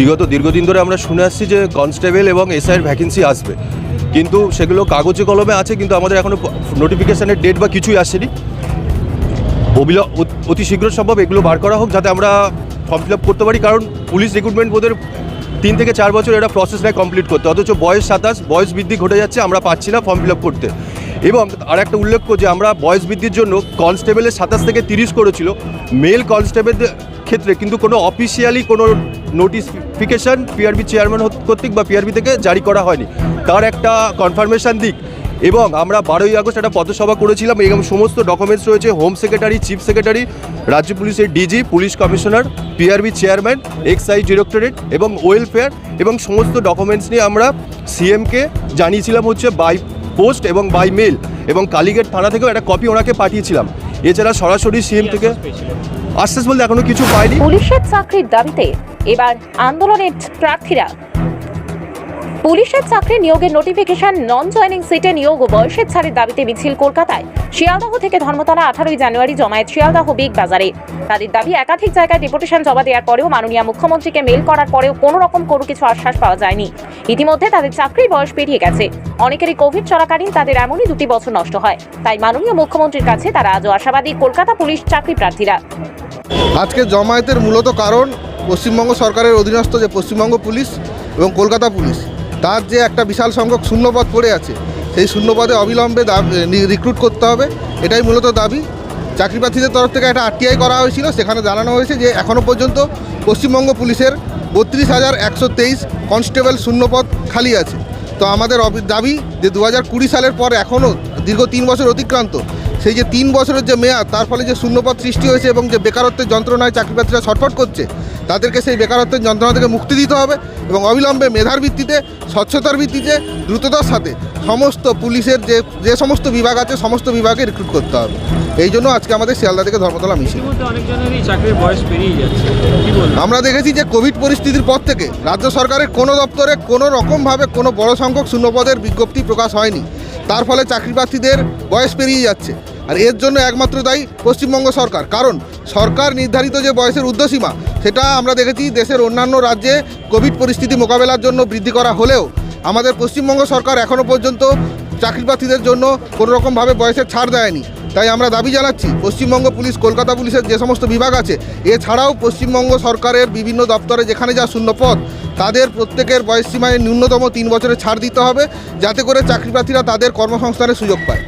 বিগত দীর্ঘদিন ধরে আমরা শুনে আসছি যে কনস্টেবল এবং এসআইয়ের ভ্যাকেন্সি আসবে। কিন্তু সেগুলো কাগজে কলমে আছে, কিন্তু আমাদের এখনও নোটিফিকেশানের ডেট বা কিছুই আসেনি। অবিল অতি শীঘ্র সম্ভব এগুলো বার করা হোক যাতে আমরা ফর্ম ফিল করতে পারি, কারণ পুলিশ রিক্রুটমেন্ট বোর্ডের তিন থেকে চার বছর এটা প্রসেস নেয় কমপ্লিট করতে। অথচ বয়স সাতাশ, বয়স বৃদ্ধি ঘটে যাচ্ছে, আমরা পাচ্ছি না ফর্ম ফিল করতে। এবং আর একটা উল্লেখ্য যে আমরা বয়স বৃদ্ধির জন্য কনস্টেবলের সাতাশ থেকে তিরিশ করেছিল মেল কনস্টেবলদের ক্ষেত্রে, কিন্তু কোনো অফিসিয়ালি কোনো নোটিফিকেশান পিআরবি চেয়ারম্যান কর্তৃক বা পিআরবি থেকে জারি করা হয়নি। তার একটা কনফার্মেশন দিক। এবং আমরা বারোই আগস্ট একটা পথসভা করেছিলাম। এবং সমস্ত ডকুমেন্টস রয়েছে। হোম সেক্রেটারি চিফ সেক্রেটারি রাজ্য পুলিশের DG police commissioner PRB chairman excise directorate এবং ওয়েলফেয়ার এবং সমস্ত ডকুমেন্টস নিয়ে আমরা সিএমকে জানিয়েছিলাম হচ্ছে বাই পোস্ট এবং বাই মেল এবং কালীগেট থানা থেকেও একটা কপি ওনাকে পাঠিয়েছিলাম। এছাড়া সরাসরি সিএম থেকে আশ্বাস বলতে এখনও কিছু পাইনি। পুলিশের চাকরির দাবিতে এবার আন্দোলনের প্রার্থীরা। পুলিশের চাকরি নিয়োগের নোটিফিকেশন নন জয়নিং সিটে নিয়োগ ও বয়সের ছাড়ের দাবিতে মিছিল কলকাতায়। শিয়ালদহ থেকে ধর্মতলা আঠারোই জানুয়ারি জমায়েত শিয়ালদহ বিগ বাজারে। তাদের দাবি, একাধিক জায়গায় ডেপুটেশন জমা দেওয়ার পরেও মাননীয় মুখ্যমন্ত্রীকে মেল করার পরেও কোনো রকম কোনো কিছু আশ্বাস পাওয়া যায়নি। ইতিমধ্যে তাদের চাকরির বয়স পেরিয়ে গেছে। অনেকেরই কোভিড চলাকালীন, তাদের এমনই দুটি বছর নষ্ট হয়। তাই মাননীয় মুখ্যমন্ত্রীর কাছে তারা আজও আশাবাদী কলকাতা পুলিশ চাকরি প্রার্থীরা। আজকে জমায়েতের মূলত কারণ পশ্চিমবঙ্গ সরকারের অধীনস্থ যে পশ্চিমবঙ্গ পুলিশ এবং কলকাতা পুলিশ, তার যে একটা বিশাল সংখ্যক শূন্যপদ পড়ে আছে, সেই শূন্যপদে অবিলম্বে রিক্রুট করতে হবে। এটাই মূলত দাবি। চাকরি প্রার্থীদের তরফ থেকে একটা আরটিআই করা হয়েছিল, সেখানে জানানো হয়েছে যে এখনও পর্যন্ত পশ্চিমবঙ্গ পুলিশের বত্রিশ হাজার একশো তেইশ কনস্টেবল শূন্যপদ খালি আছে। তো আমাদের দাবি যে দু হাজার কুড়ি সালের পর এখনও দীর্ঘ তিন বছর অতিক্রান্ত, সেই যে তিন বছরের যে মেয়াদ, তার ফলে যে শূন্যপদ সৃষ্টি হয়েছে এবং যে বেকারত্বের যন্ত্রণায় চাকরিপ্রার্থীরা ছটফট করছে তাদেরকে সেই বেকারত্বের যন্ত্রণা থেকে মুক্তি দিতে হবে এবং অবিলম্বে মেধার ভিত্তিতে স্বচ্ছতার ভিত্তিতে দ্রুততার সাথে সমস্ত পুলিশের যে যে সমস্ত বিভাগ আছে সমস্ত বিভাগে রিক্রুট করতে হবে। এই জন্য আজকে আমাদের শিয়ালদা থেকে ধর্মতলা মিছিল চাকরির বয়স পেরিয়ে যাচ্ছে। কি বলবেন আমরা দেখেছি যে কোভিড পরিস্থিতির পর থেকে রাজ্য সরকারের কোনো দপ্তরে কোনো রকমভাবে কোনো বড় সংখ্যক শূন্যপদের বিজ্ঞপ্তি প্রকাশ হয়নি। তার ফলে চাকরি প্রার্থীদের বয়স পেরিয়ে যাচ্ছে। আর এর জন্য একমাত্র দায়ী পশ্চিমবঙ্গ সরকার। কারণ সরকার নির্ধারিত যে বয়সের ঊর্ধ্বসীমা, সেটা আমরা দেখেছি দেশের অন্যান্য রাজ্যে কোভিড পরিস্থিতি মোকাবেলার জন্য বৃদ্ধি করা হলেও আমাদের পশ্চিমবঙ্গ সরকার এখনও পর্যন্ত চাকরি প্রার্থীদের জন্য কোনোরকমভাবে বয়সের ছাড় দেয়নি। তাই আমরা দাবি জানাচ্ছি, পশ্চিমবঙ্গ পুলিশ, কলকাতা পুলিশের যে সমস্ত বিভাগ আছে, এছাড়াও পশ্চিমবঙ্গ সরকারের বিভিন্ন দপ্তরে যেখানে যা শূন্য পদ, তাদের প্রত্যেকের বয়স সীমায় ন্যূনতম তিন বছরের ছাড় দিতে হবে, যাতে করে চাকরি প্রার্থীরা তাদের কর্মসংস্থানের সুযোগ পায়।